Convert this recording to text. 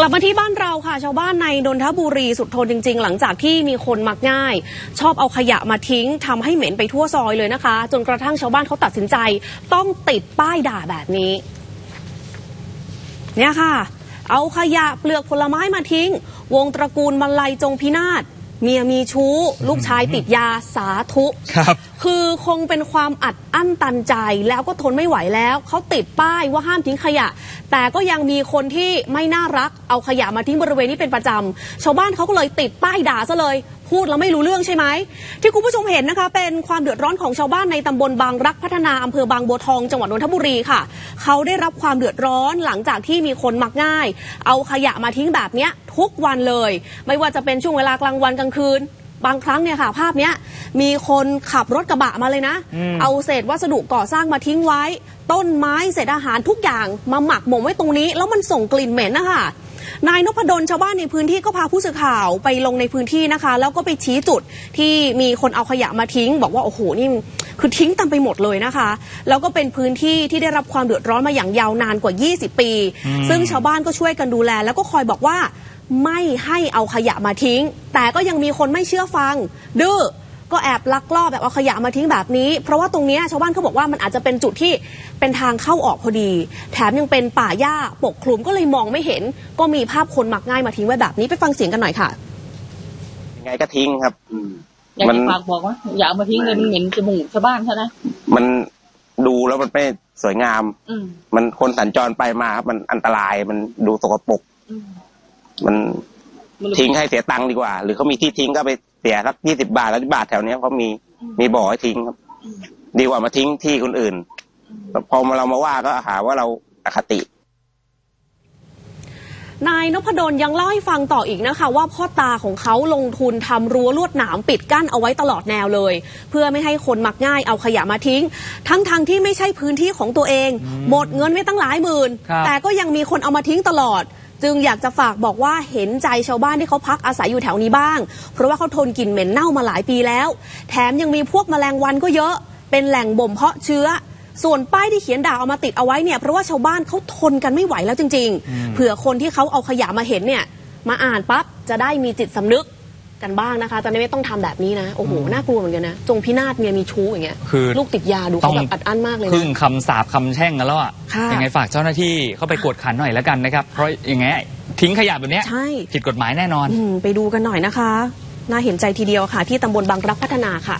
กลับมาที่บ้านเราค่ะ ชาวบ้านในนนทบุรีสุดทนจริง ๆ หลังจากที่มีคนมักง่าย ชอบเอาขยะมาทิ้งทำให้เหม็นไปทั่วซอยเลยนะคะ จนกระทั่งชาวบ้านเขาตัดสินใจ ต้องติดป้ายด่าแบบนี้ เนี่ยค่ะ เอาขยะเปลือกผลไม้มาทิ้ง วงตระกูลมลัยจงพินาศ เมียมีชู้ ลูกชายติดยาสาธุครับ คือคงเป็นความอัดอั้นตันใจแล้วก็ทนไม่ไหวแล้ว เขาติดป้ายว่าห้ามทิ้งขยะ แต่ก็ยังมีคนที่ไม่น่ารักเอาขยะมาทิ้งบริเวณนี้เป็นประจำชาวบ้านเขาก็เลยติดป้ายด่าซะเลย พูดแล้วไม่รู้เรื่องใช่ไหม ที่คุณผู้ชมเห็นนะคะ เป็นความเดือดร้อนของชาวบ้านในตำบลบางรักพัฒนาอำเภอบางบัวทองจังหวัดนนทบุรีค่ะ เขาได้รับความเดือดร้อนหลังจากที่มีคนมักง่าย เอาขยะมาทิ้งแบบเนี้ยทุกวันเลย ไม่ว่าจะเป็นช่วงเวลากลางวันกลางคืนบางครั้งเนี่ยค่ะ ภาพเนี้ยมีคนขับรถกระบะมาเลยนะอืมเอาเศษวัสดุก่อสร้างมาทิ้งไว้ ต้นไม้เศษอาหารทุกอย่างมาหมักหมมไว้ตรงนี้ แล้วมันส่งกลิ่นเหม็นนะคะ นายนพดลชาวบ้านในพื้นที่ก็พาผู้สื่อข่าวไปลงในพื้นที่นะคะ แล้วก็ไปชี้จุดที่มีคนเอาขยะมาทิ้ง บอกว่าโอ้โหนี่คือทิ้งเต็มไปหมดเลยนะคะ แล้วก็เป็นพื้นที่ที่ได้รับความเดือดร้อนมาอย่างยาวนานกว่า 20 ปี ซึ่งชาวบ้านก็ช่วยกันดูแล แล้วก็คอยบอกว่าไม่ให้เอาขยะมาทิ้ง แต่ก็ยังมีคนไม่เชื่อฟังดื้อ ก็แอบลักลอบแบบเอาขยะมาทิ้งแบบนี้ เพราะว่าตรงเนี้ยชาวบ้านเขาบอกว่ามันอาจจะเป็นจุดที่เป็นทางเข้าออกพอดี แถมยังเป็นป่าหญ้าปกคลุมก็เลยมองไม่เห็น ก็มีภาพคนมักง่ายมาทิ้งไว้แบบนี้ไปฟังเสียงกันหน่อยค่ะยังไงก็ทิ้งครับอยากมันจะฝากบอกว่าอย่าเอามาทิ้งเลยมันเหม็นจมูกชาวบ้านใช่ไหมมันดูแล้วมันไม่สวยงามอืมมันคนสัญจรไปมาครับมันอันตรายมันดูสกปรกอืมมันมัน ทิ้งให้เสียตังค์ดีกว่า หรือเขามีที่ทิ้งก็ไปเสียสักยี่สิบาทแล้วบาทแถวเนี้ยเขามีมีบ่อให้ทิ้งครับ ดีกว่ามาทิ้งที่คนอื่น พอมาเรามาว่าก็หาว่าเราอคตินายนพดลยังเล่าให้ฟังต่ออีกนะคะ ว่าพ่อตาของเขาลงทุนทำรั้วลวดหนามปิดกั้นเอาไว้ตลอดแนวเลย เพื่อไม่ให้คนมักง่ายเอาขยะมาทิ้ง ทั้งทางๆที่ไม่ใช่พื้นที่ของตัวเอง หมดเงินไม่ตั้งหลายหมื่นครับแต่ก็ยังมีคนเอามาทิ้งตลอด จึงอยากจะฝากบอกว่าเห็นใจชาวบ้านที่เขาพักอาศัยอยู่แถวนี้บ้าง เพราะว่าเขาทนกลิ่นเหม็นเน่ามาหลายปีแล้ว แถมยังมีพวกแมลงวันก็เยอะ เป็นแหล่งบ่มเพาะเชื้อ ส่วนป้ายที่เขียนด่าเอามาติดเอาไว้เนี่ยเพราะว่าชาวบ้านเขาทนกันไม่ไหวแล้วจริง ๆ เผื่อคนที่เขาเอาขยะมาเห็นเนี่ยมาอ่านปั๊บจะได้มีจิตสำนึก กันบ้างนะคะจะได้ไม่ต้องทำแบบนี้นะโอ้โหน่ากลัวเหมือนกันนะ จงพินาศเมียมีชู้อย่างเงี้ยคือ ลูกติดยาดูเขาแบบอัดอั้นมากเลยพึ่งนะคำสาปคำแช่งกันแล้วอะค่ะยังไงฝากเจ้าหน้าที่เข้าไปกวดขันหน่อยแล้วกันนะครับ เพราะอย่างไงทิ้งขยะแบบเนี้ยใช่ ผิดกฎหมายแน่นอน อืมไปดูกันหน่อยนะคะ น่าเห็นใจทีเดียวค่ะ ที่ตำบลบางรักพัฒนาค่ะ